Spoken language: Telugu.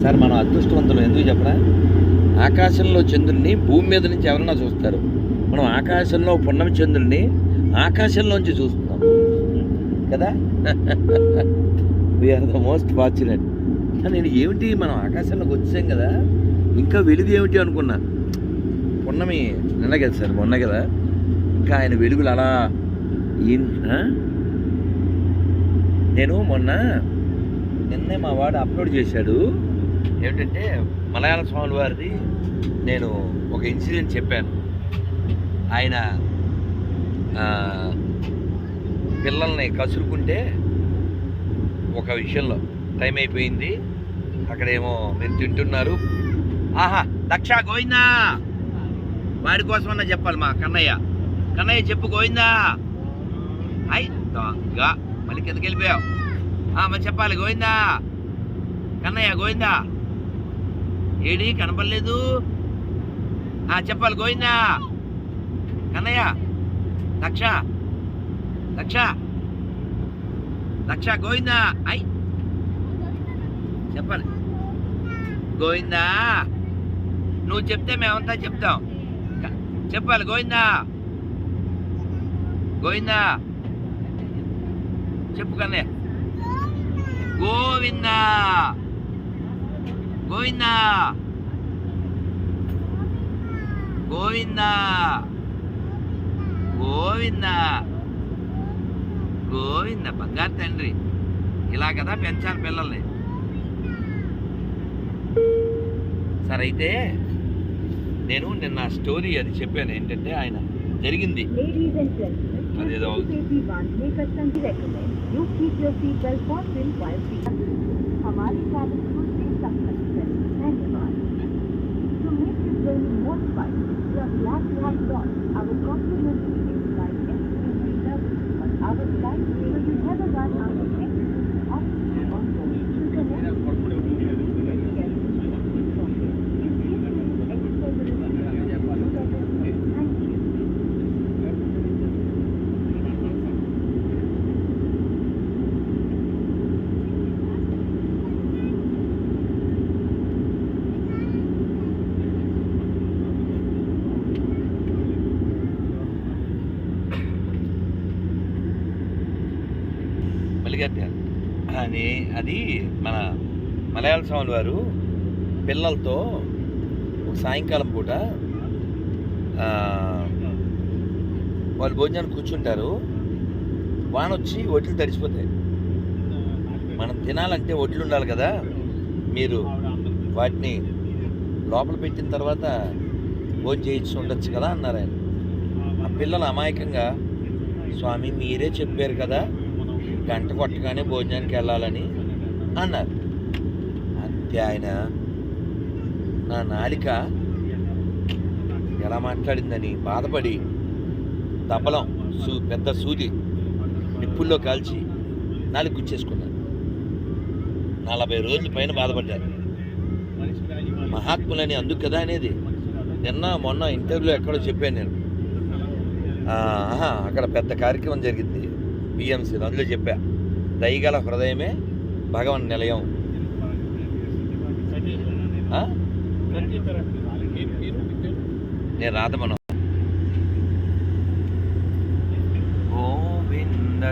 సార్ మనం అదృష్టవంతులు ఎందుకు చెప్పరా ఆకాశంలో చంద్రుడిని భూమి మీద నుంచి ఎవరైనా చూస్తారు. మనం ఆకాశంలో పున్నమి చంద్రుడిని ఆకాశంలోంచి చూస్తున్నాం. కదా? వీఆర్ ద మోస్ట్ ఫార్చునేట్ నేను ఏమిటి మనం ఆకాశంలోకి వచ్చాం కదా? ఇంకా వెలుగు ఏమిటి అనుకున్నా. పున్నమి నిన్న కదా సార్ మొన్న కదా. ఇంకా ఆయన వెలుగులు అలా నేను మొన్న నిన్నే మా వాడు అప్లోడ్ చేశాడు. ఏమిటంటే మలయాళ స్వామి వారిది నేను ఒక ఇన్సిడెంట్ చెప్పాను. ఆయన పిల్లల్ని కసురుకుంటే ఒక విషయంలో టైం అయిపోయింది. అక్కడేమో మీరు తింటున్నారు. ఆహా దక్ష గోవిందా! వాడి కోసమన్నా చెప్పాలి మా కన్నయ్య. కన్నయ్య చెప్పు గోవిందా! అయ్ దొంగ! మళ్ళీ కిందకి వెళ్ళిపోయావు. మరి చెప్పాలి గోవిందా! కన్నయ్య గోవిందా! ఏడి కనపడలేదు. ఆ, చెప్పాలి గోవిందా? కన్నయ్య దక్ష దక్ష దక్ష గోవిందా? అయ్ చెప్పాలి. గోవిందా? నువ్వు చెప్తే మేమంతా చెప్తాం. చెప్పాలి గోవిందా? గోవిందా? చెప్పు కన్నయ్య. గోవిందా? గోవిందా. గోవిందా. గోవిందా. గోవింద బంగారు తండ్రి. ఇలా కదా పెంచాలి పిల్లల్ని. సరే అయితే నేను నిన్న స్టోరీ అది చెప్పాను ఏంటంటే ఆయన జరిగింది. Ladies and gentlemen, అదేదో That's right. We are glad you have bought our complimentary but SUV level on our site. మల్లిగడ్డ. అని అది మన మలయాళ స్వామి వారు పిల్లలతో ఒక సాయంకాలం పూట వాళ్ళు భోజనానికి కూర్చుంటారు. వాన వచ్చి ఒడ్లు తడిచిపోతాయి మనం తినాలంటే ఒడ్లు ఉండాలి కదా. మీరు వాటిని లోపల పెట్టిన తర్వాత భోజనం చేయించి ఉండొచ్చు కదా అన్నారు ఆయన. ఆ పిల్లలు అమాయకంగా స్వామి మీరే చెప్పారు కదా గంట కొట్టగానే భోజనానికి వెళ్ళాలని అన్నారు. అంతే ఆయన. నా నాలిక ఎలా మాట్లాడిందని బాధపడి తబలం సూ పెద్ద సూది నిప్పుల్లో కాల్చి నాలుగు గుచ్చేసుకున్నాను. నలభై రోజుల పైన బాధపడ్డారు మహాత్ములని అందుకు కదా అనేది నిన్న మొన్న ఇంటర్వ్యూలో ఎక్కడో చెప్పాను నేను. అక్కడ పెద్ద కార్యక్రమం జరిగింది. బిఎంసీ అందులో చెప్పా దయగల హృదయమే భగవన్ నిలయం. నేను రాధమను. మనం గోవింద